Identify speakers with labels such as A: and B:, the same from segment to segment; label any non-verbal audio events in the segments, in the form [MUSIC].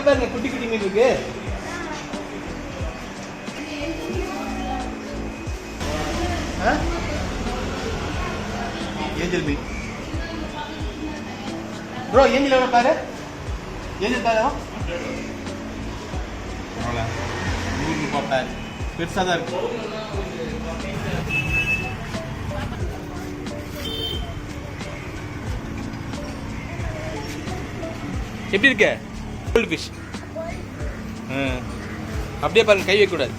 A: இங்கே பாருங்க குட்டி குட்டி மீன் இருக்கு. ஏஞ்சல் மீன். ப்ரோ ஏஞ்சல் எவ்வளோ பாரு? ஏஞ்சல் பாரு. அவ்வளோ மீன் பார்ப்பாரு பெருசாக தான் இருக்கு. எப்படி இருக்க? கோல்டு ஃபிஷ் அப்படியே பாருங்க கை வைக்கக்கூடாது.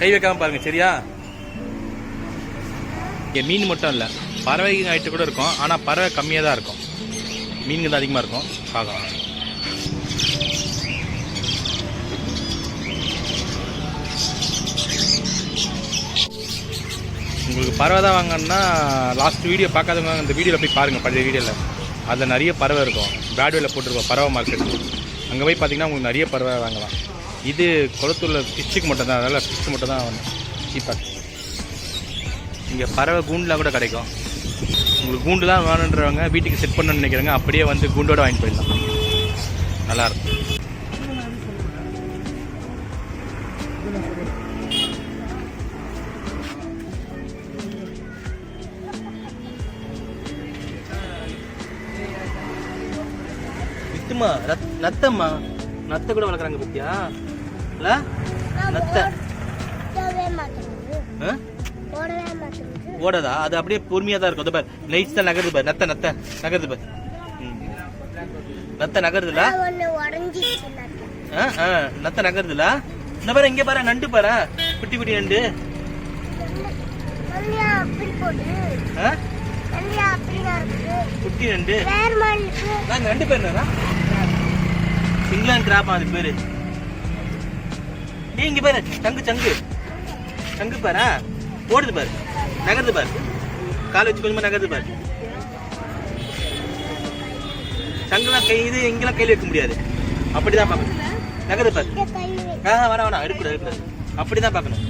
A: கை வைக்காம பாருங்க சரியா? இங்கே மீன் மட்டும் இல்லை பறவைங்க ஆகிட்டு கூட இருக்கும் ஆனால் பறவை கம்மியாக தான் இருக்கும். மீன்கள் தான் அதிகமாக இருக்கும். பார்க்கலாம். உங்களுக்கு பறவை தான் வாங்கன்னா லாஸ்ட் வீடியோ பார்க்காதவங்க இந்த வீடியோவில் போய் பாருங்கள் பழைய வீடியோவில் அதில் நிறைய பறவை இருக்கும். பேட்வேல போட்டிருக்கோம் பறவை மார்க்கெட் அங்கே போய் பார்த்தீங்கன்னா உங்களுக்கு நிறைய பறவை வாங்கலாம். இது குளத்தூரில் ஃபிஷ்ஷுக்கு மட்டும் தான் அதனால் ஃபிஷ் மட்டும் தான் சீப்பாக இங்கே பறவை கூண்டுலாம் கூட கிடைக்கும். உங்களுக்கு கூண்டு தான் வேணுன்றவங்க வீட்டுக்கு செட் பண்ணணும்னு நினைக்கிறவங்க அப்படியே வந்து கூண்டோட வாங்கிட்டு போயிடலாம். நல்லாயிருக்கும் ரத் நத்தம்மா? நத்தை கூட வளர்க்குறாங்க பத்தியா? இல்ல? நத்தை. ஓடாதா? அது அப்படியே பொறுமையா தான் இருக்கும். பாரு நைஸ் தான் நகருது பாரு. நத்த நத்த நகருது பாரு. நத்த நகருதுல? நத்த. நகருதுல? இந்த பாரு இங்க பாரு நண்டு பாரு? குட்டி குட்டி நண்டு. குட்டி நண்டு. நாங்க ரெண்டு பேர் என்னடா இங்கிலாந்து கிராப் அது பேரு. ஏய் இங்க பாரு சங்கு சங்கு. சங்கு பாரு? ஓடுது பாரு. நகருது பாரு. கால் வச்சு கொஞ்சமா நகருது பாரு. சங்குலாம் கை இது இங்கெல்லாம் கையில் வைக்க முடியாது. அப்படிதான் பார்க்கணும். நகருது பாரு.
B: கை
A: ஆ வர வேணாம் எடுக்கூடாது எடுக்கூடாது. அப்படிதான் பார்க்கணும்.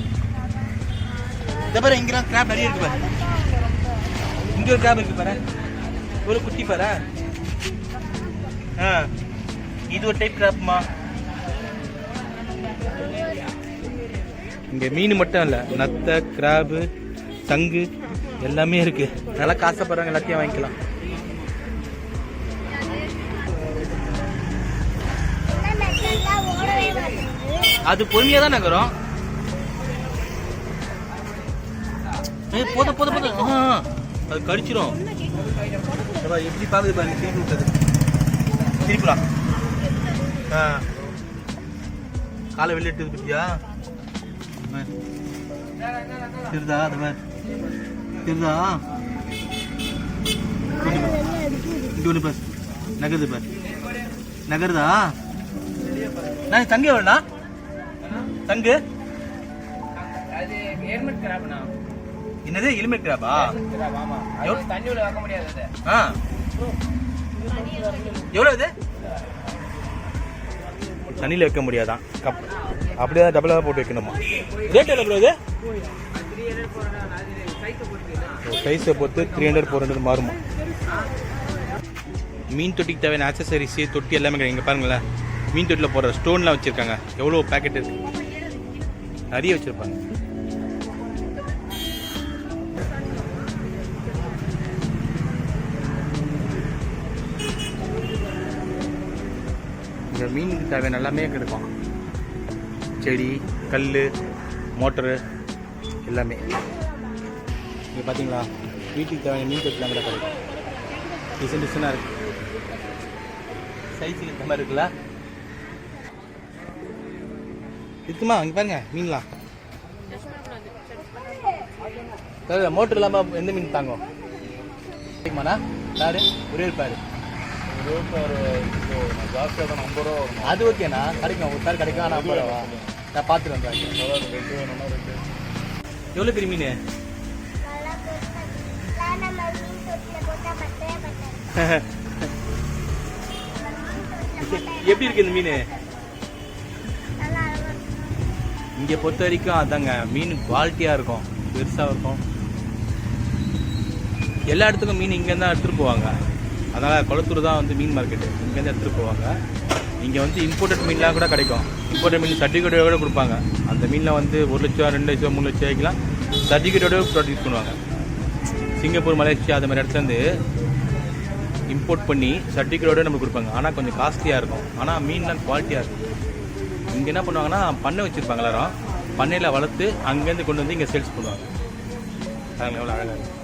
A: இந்த பாரு இங்கெல்லாம் கிராப் நிறைய இருக்கு பாரு. இங்க ஒரு கிராப் இருக்கு பாரு. ஒரு குட்டி பாரு ஆ. இது ஒரு டைப் கிராப்மா இங்க மீன் மட்டும் இல்ல நத்தை கிராபு சங்கு எல்லாமே இருக்கு. நல்லா காசப்படுறவங்க எல்லாத்தையும் வாங்கிக்கலாம். அது பொறுமையா தான் நகரும். போத போத போத. அது கடிச்சிரும். எப்படி பாக்குது பாருங்க திருப்பி விட்டது. திருப்பிடா ஆ காலை எடுத்து பத்தியா திருதா அது மாதிரி? திருதா? இங்க பாரு. நகருது பாரு. நகருதா? நான் தங்க எவ்வளோண்ணா தங்கு? என்னது எலிமெண்ட் கிராபா?
C: தண்ணி வைக்க முடியாது
A: எவ்வளோ இது தண்ணியில் வைக்க முடியாதான். கப். அப்படியே தான் டபுளாக போட்டு வைக்கணுமா? ரேட் எவ்வளோ ப்ரோ இது? சைஸை பொறுத்து த்ரீ ஹண்ட்ரட் ஃபோர் ஹண்ட்ரட் மாறுமா? மீன் தொட்டிக்கு தேவையான ஆக்சசரிஸு தொட்டி எல்லாமே கிடைக்கும். இங்கே பாருங்களேன். மீன் தொட்டியில் போடுற ஸ்டோன்லாம் வச்சுருக்காங்க. எவ்வளோ பேக்கெட் இருக்கு? நிறைய வச்சுருப்பாங்க. மீனுக்கு தேவையான எல்லாமே கிடைக்கும். செடி கல் மோட்டரு எல்லாமே. இங்கே பார்த்தீங்களா வீட்டுக்கு தேவையான மீன் தொட்டிலாம் கூட கிடைக்கும். டிசைன் டிசைனாக இருக்கு. சைஸுக்கு இந்த மாதிரி இருக்குல்ல? இருக்குமா? அங்கே பாருங்க மீன்லாம். மோட்டர் இல்லாமல் எந்த மீன் தாங்கும்? கிடைக்குமாண்ணா சாரு ஒரே
C: இருப்பார்
A: அது ஓகேண்ணா. கிடைக்கும். ஒரு சார் கிடைக்கும் ஆனால் ஐம்பது நான் பார்த்துட்டு வந்தேன் எவ்வளோ பெரிய மீன்?
B: மீன் [LAUGHS]
A: எப்படி இருக்கு இந்த மீன்? இங்கே பொறுத்த வரைக்கும் அதாங்க மீன் குவாலிட்டியாக இருக்கும். பெருசாக இருக்கும். எல்லா இடத்துக்கும் மீன் இங்கே தான் எடுத்துகிட்டு போவாங்க. அதனால் குளத்தூர் தான் வந்து மீன் மார்க்கெட்டு இங்கேருந்து எடுத்துகிட்டு போவாங்க. இங்கே வந்து இம்போர்ட்டட் மீன்லாம் கூட கிடைக்கும். இம்போர்ட்டட் மீன் சர்டிஃபிகேட்டோட கொடுப்பாங்க. அந்த மீனில் வந்து ஒரு லட்சம் ரெண்டு லட்சம் மூணு லட்சம் வைக்கலாம் சர்டிஃபிகேட்டோட ப்ரொடியூஸ் பண்ணுவாங்க. சிங்கப்பூர் மலேசியா அது மாதிரி இடத்துலேருந்து இம்போர்ட் பண்ணி சர்டிஃபிகேட்டோட நமக்கு கொடுப்பாங்க. ஆனால் கொஞ்சம் காஸ்ட்லியாக இருக்கும். ஆனால் மீன்லாம் குவாலிட்டியாக இருக்கும். இங்கே என்ன பண்ணுவாங்கன்னா பண்ணை வச்சுருப்பாங்க எல்லாரும். பண்ணையில் வளர்த்து அங்கேருந்து கொண்டு வந்து இங்கே சேல்ஸ் பண்ணுவாங்க. பாருங்க எவ்வளோ அழகாக இருக்கும்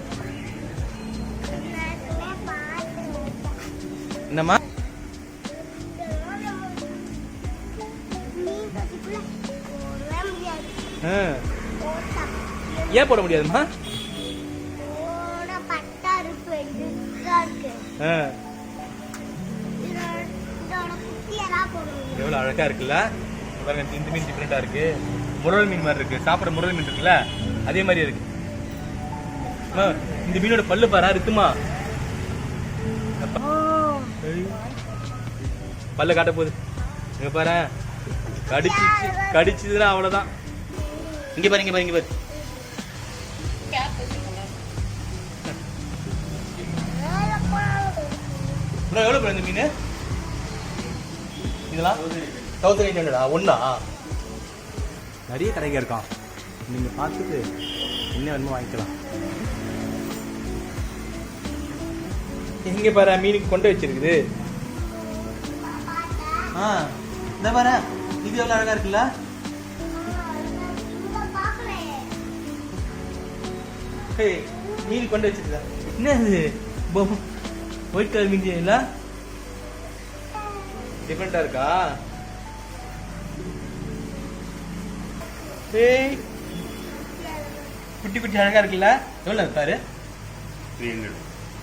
B: இதோட
A: ஏன் போட
B: முடியாதுமா
A: எவ்வளோ அழகா இருக்குல்ல? பாருங்க இந்த மீன் டிஃப்ரெண்டா இருக்கு. முரல் மீன் மாதிரி இருக்கு. சாப்பிட்ற முரல் மீன் இருக்குல்ல? அதே மாதிரி இருக்கு. இந்த மீனோட பல்லு பாரா இருக்குமா பல்ல காட்ட போகுது. இங்க பாரு. கடிச்சு கடிச்சதுன்னா அவ்வளோதான் இங்க பாரு இங்க பாரு இங்க பாரு.
B: மேல
A: எவ்வளோ bro இந்த மீன்? இதெல்லாம்? தௌசண்ட் எயிட் ஹண்ட்ரடா ஒன்றா நிறைய கடைங்க இருக்கான் நீங்கள் பார்த்துட்டு என்ன வேணுமோ வாங்கிக்கலாம். எங்க பாரு மீனுக்கு கொண்டு வச்சிருக்குது. ஆ இந்த பாரு இது எவ்வளோ அழகா இருக்குல்ல? ஏய் மீன் கொண்டு வச்சிருக்கா என்ன இது ஒயிட் கலர் மீன் இல்ல? டிஃப்ரெண்டா இருக்கா? ஏய் குட்டி குட்டி அழகா இருக்குல்ல? எவ்வளோ பாரு?
C: த்ரீ ஹண்ட்ரட்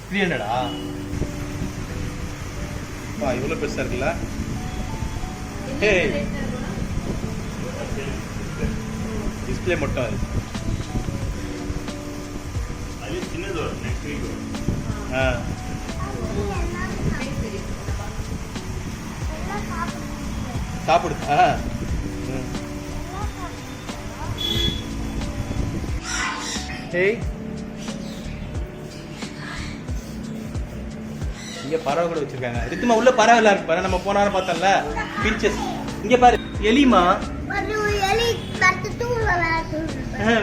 A: த்ரீ ஹண்ட்ரடா வா இவ்வளோ பெருசா இருக்குல்ல? ஏய் டிஸ்பிளே மட்டும் அது.
C: அது சின்னது வரும் நெக்ஸ்ட் வீக் வரும்.
A: ஆ. சாப்பிடுதா ம். ஏய் இங்க பறவை கூட வச்சிருக்காங்க. ரித்துமா உள்ள பறவை எல்லாம் இருக்கு பாரு நம்ம போனாலும் பார்த்தோம்ல பீச்சஸ் இங்க பாரு எலிமா.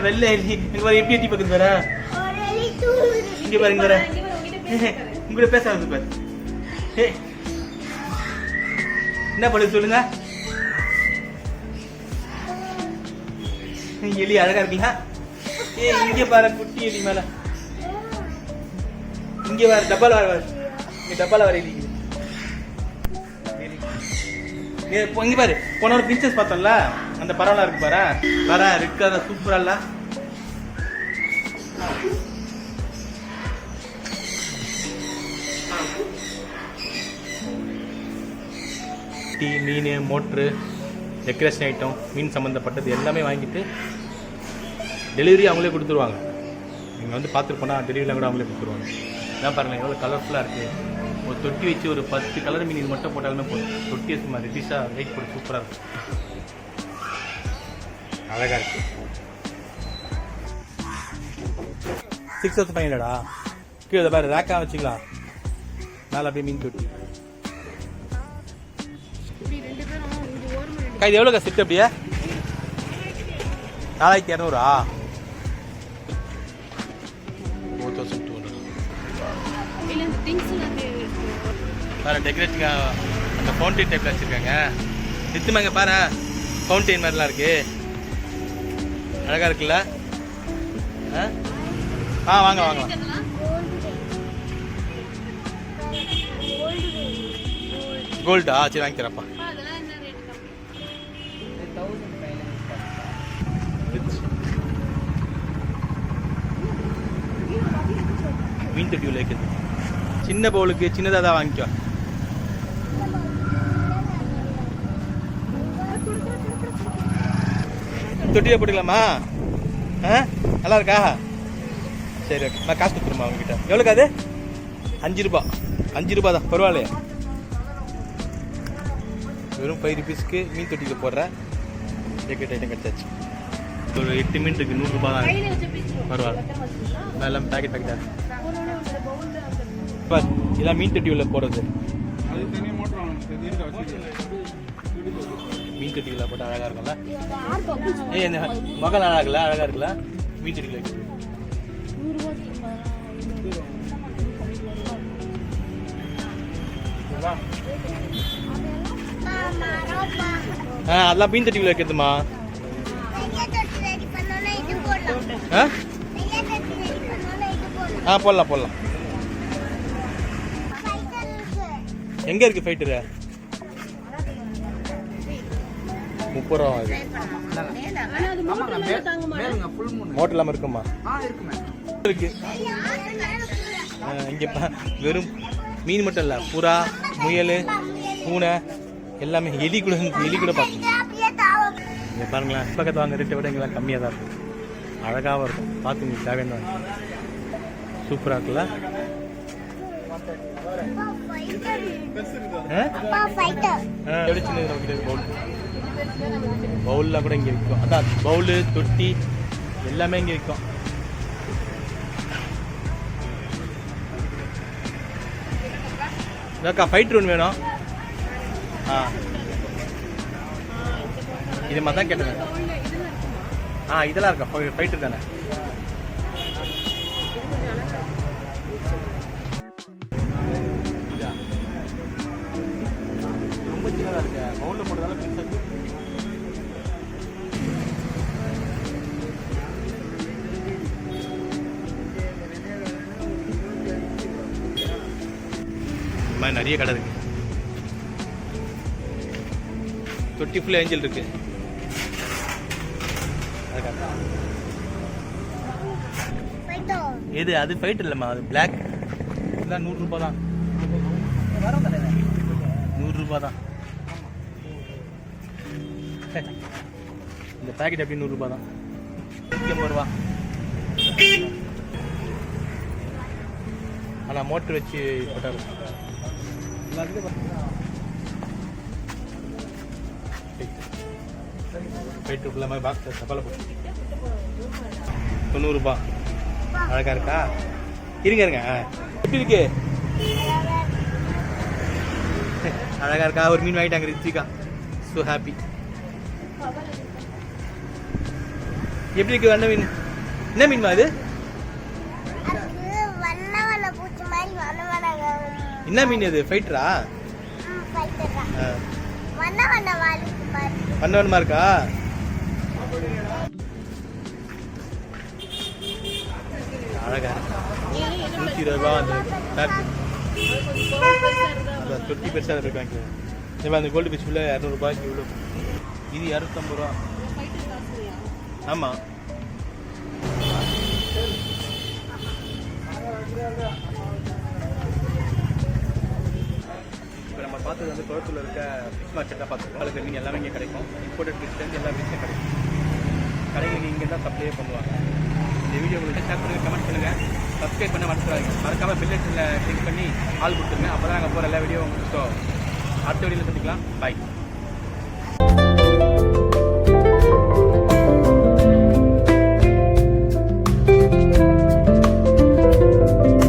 A: வெள்ளை எலி. இங்க பாரு எப்படி எட்டி பார்க்குது பாரு.
B: ஒரு எலி தூள்
A: இங்க பாரு இங்க பாரு. உங்கள்கிட்ட பேச வருது. பாரு. என்ன பண்ணுது சொல்லுங்க. எலி அழகா இருக்குல்ல ஏ இங்க பாரு குட்டி எலி மேல. இங்க பாரு டப்பால வர பாரு இங்க டப்பால ஏ, இப்போ இங்கே பாரு போன ஒரு பிக்சர்ஸ் பார்த்தோம்ல அந்த பரவாயில்ல இருக்கு பாரு வர அந்த சூப்பரா இல்லை டீ மீன் மோட்ரு டெக்கரேஷன் ஐட்டம் மீன் சம்மந்தப்பட்டது எல்லாமே வாங்கிட்டு டெலிவரி அவங்களே கொடுத்துருவாங்க நீங்கள் வந்து பார்த்துருப்போன்னா போனால் டெலிவரிலாம் கூட அவங்களே கொடுத்துருவாங்க இதான் பாருங்கள் எவ்வளோ கலர்ஃபுல்லாக இருக்குது ஒரு தொட்டி வச்சு ஒரு பத்து கலர் மீன் இது மட்டும் போட்டாலுமே போதும் தொட்டியை சும்மா ரெடிஷாக வெயிட் போட்டு சூப்பராக இருக்கும். அழகாக இருக்கு. சிக்ஸ் தௌசண்ட் ஃபைவ் ஹண்ட்ரடா கீழே பாரு ரேக்காக வச்சுக்கலாம். மேலே அப்படியே மீன் தொட்டி. இது எவ்வளோக்கா செட் அப்படியே? நாலாயிரத்தி இரநூறா? ஃபோர் தௌசண்ட் டூ ஹண்ட்ரட் பாரு டெக்கரேட்டுக்கு அந்த ஃபவுண்டைன் டைப்பில் வச்சுருக்காங்க. நித்துமாங்க பாரு ஃபவுண்டைன் மாதிரிலாம் இருக்கு. அழகாக இருக்குல்ல? ஆ? ஆ வாங்க வாங்க கோல்டா சரி வாங்கி தரப்பா மீன் தொட்டி உள்ள சின்ன பவுலுக்கு சின்னதாக தான் வாங்கிக்கோ. தொட்டியில் போட்டுக்கலாமா? ஆ? நல்லா இருக்கா? சரி ஓகே நான் காசு கொடுத்துருமா அவங்ககிட்ட எவ்வளோக்கா அது? அஞ்சு ரூபா. அஞ்சு ரூபா தான். பரவாயில்லையா. வெறும் ஃபைவ் ருபீஸ்க்கு மீன் தொட்டியில் போடுறேன் டிக்கெட் ஐட்டம் கிடச்சாச்சு. ஒரு எட்டு மீன் இருக்கு நூறுரூபா தான். பரவாயில்ல. எல்லாம் பேக்கெட் பேக்கெட்டாக பார் இதெல்லாம் மீன் தொட்டி உள்ள போடுறது. தொட்டிகளை போட்டு அழகா இருக்கும்ல? ஏய் இந்த மகள் அழகா இருக்குல்ல அழகா இருக்குல்ல? மீன்
B: ரோப்பா
A: ஆ அதெல்லாம் மீன் தொட்டிகளை வைக்கிறதுமா? ஆ?
B: போடலாம்
A: போடலாம். எங்க இருக்கு ஃபைட்டரு முப்பது ரூபா ஆகுது மோட்டர் இல்லாமல் இருக்குமா? இருக்கு. இங்கே இங்க பா வெறும் மீன் மட்டும் இல்லை புறா முயல் பூனை எல்லாமே எலி கூட எலி கூட பார்க்கணும் இங்கே பாருங்களேன் பக்கத்து வாங்க ரேட்டை விட இங்கெல்லாம் கம்மியாக தான் இருக்கும் அழகாகவும் இருக்கும். பார்த்து உங்களுக்கு தேவையான சூப்பராக இருக்குல்ல
B: அப்பா ஃபைட்டர்
A: ஆ?
B: அப்பா ஃபைட்டர்
A: ஆ, எப்படி சின்னது பவுல் பவுல்லாம் கூட இங்கே விற்கும் அதான் பவுலு தொட்டி எல்லாமே இங்கே விற்கும் இதாக்கா ஃபைட்ரு ஒன்று வேணும். ஆ. இது மாதிரி தான் கேட்டேன். ஆ இதெல்லாம் இருக்கா? ஃபைட்ரு தானே. மாதிரி நிறைய கடை இருக்கு. தொட்டி ஃபுல் ஏஞ்சல் இருக்கு. எது அது ஃபைட் இல்லைம்மா அது பிளாக் இல்லை நூறுரூபா தான். நூறுரூபா தான். இந்த பேக்கெட் எப்படி நூறுரூபா தான். ஐம்பது ரூபா ஆனால் மோட்ரு வச்சு போட்டாரு போயிட்டு உள்ள மாதிரி பாக்ஸ் சப்பால போட்டு தொண்ணூறுபா அழகா இருக்கா? இருங்க இருங்க. எப்படி இருக்கு? அழகா இருக்கா? ஒரு மீன் வாங்கிட்டாங்க ரித்திகா ஸோ ஹாப்பி எப்படி இருக்கு வண்ண மீன்? என்ன மீன்மா இது?
B: அது வண்ண வண்ண பூச்சி மாதிரி வண்ண வண்ண
A: என்ன மீன் இது? ஃபைட்டரா
B: ஃபைட்டர் தான் வண்ண வண்ண வாலிக்கு மாதிரி
A: வண்ண வண்ணமா இருக்கா? அழகா நூற்றி இருபது ரூபா அந்த தொட்டி பெருசாக இருக்கு வாங்கிக்கலாம் இப்போ அந்த கோல்டு பீச் இரநூறுபாய்க்கு இவ்வளோ இது இரநூத்தம்பது ரூபா. ஆமாம் பார்த்தது வந்து குளத்தூர்ல இருக்க ஃபிஷ் மார்க்கெட் தான் பார்த்துருக்கோம் அதுக்கு மீன் எல்லாமே இங்கே கிடைக்கும். இம்போர்ட்டட் ஃபிஷ்லேருந்து எல்லா ஃபிஷ்ஷும் கிடைக்கும். கடைகளுக்கு இங்கே தான் சப்ளையே பண்ணுவாங்க. இந்த வீடியோ உங்களுக்கு ஷேர் பண்ணுங்கள் கமெண்ட் பண்ணுங்கள் சப்ஸ்கிரைப் பண்ண மறந்துடாதீங்க. மறக்காமல் பில்லட்டில் கிளிக் பண்ணி ஆள் கொடுத்துருங்க. அப்போ தான் அங்கே போகிற எல்லா வீடியோ உங்களுக்கு ஸோ அடுத்த வீடியோவில் சந்திக்கலாம். பாய்